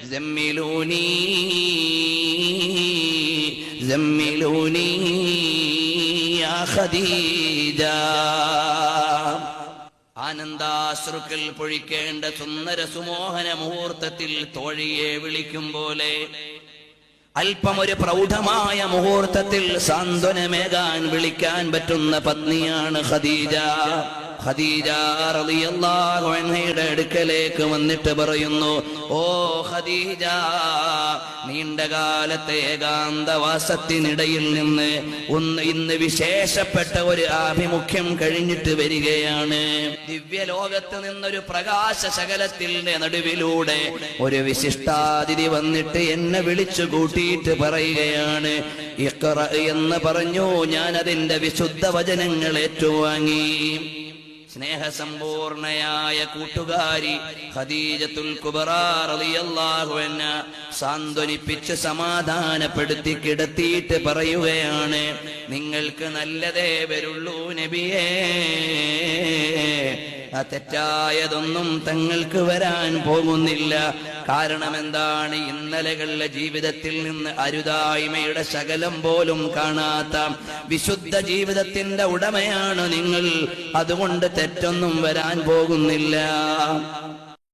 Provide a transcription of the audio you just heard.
زملوني زملوني يا خديجة ആനന്ദാശ്രുക്കൾ പൊഴിക്കേണ്ട സുന്ദര സുമോഹന മുഹൂർത്തത്തിൽ തോഴിയെ വിളിക്കും പോലെ അല്പം ഒരു പ്രൗഢമായ മുഹൂർത്തത്തിൽ സാന്ത്വനമേകാൻ വിളിക്കാൻ പറ്റുന്ന പത്നിയാണ് ഖദീജ ഖദീജ റളിയല്ലാഹു അൻഹയുടെ അടുക്കലേക്ക് വന്നിട്ട് പറയുന്നു ഓ ഖദീജ നീണ്ടകാലത്തെ ഏകാന്തവാസത്തിനിടയിൽ നിന്ന് ഒന്ന് ഇന്ന് വിശേഷപ്പെട്ട ഒരു ആഭിമുഖ്യം കഴിഞ്ഞിട്ട് വരികയാണ്. ദിവ്യലോകത്ത് നിന്നൊരു പ്രകാശ ശകലത്തിന്റെ നടുവിലൂടെ ഒരു വിശിഷ്ടാതിഥി വന്നിട്ട് എന്നെ വിളിച്ചു കൂട്ടിയിട്ട് പറയുകയാണ് ഇക്കറ എന്ന് പറഞ്ഞു ഞാൻ അതിന്റെ വിശുദ്ധ വചനങ്ങൾ ഏറ്റുവാങ്ങി. സ്നേഹസമ്പൂർണയായ കൂട്ടുകാരി ഖദീജത്തുൽ കുബറ റളിയല്ലാഹു അൻഹ സാന്ത്വനിപ്പിച്ച് സമാധാനപ്പെടുത്തി കിടത്തിയിട്ട് പറയുകയാണ് നിങ്ങൾക്ക് നല്ലതേ വരുള്ളൂ നബിയേ. തെറ്റായതൊന്നും തങ്ങൾക്ക് വരാൻ പോകുന്നില്ല. കാരണം എന്താണ് ഇന്നലകളിലെ ജീവിതത്തിൽ നിന്ന് അരുതായ്മയുടെ ശകലം പോലും കാണാത്ത വിശുദ്ധ ജീവിതത്തിന്റെ ഉടമയാണ് നിങ്ങൾ. അതുകൊണ്ട് തെറ്റൊന്നും വരാൻ പോകുന്നില്ല.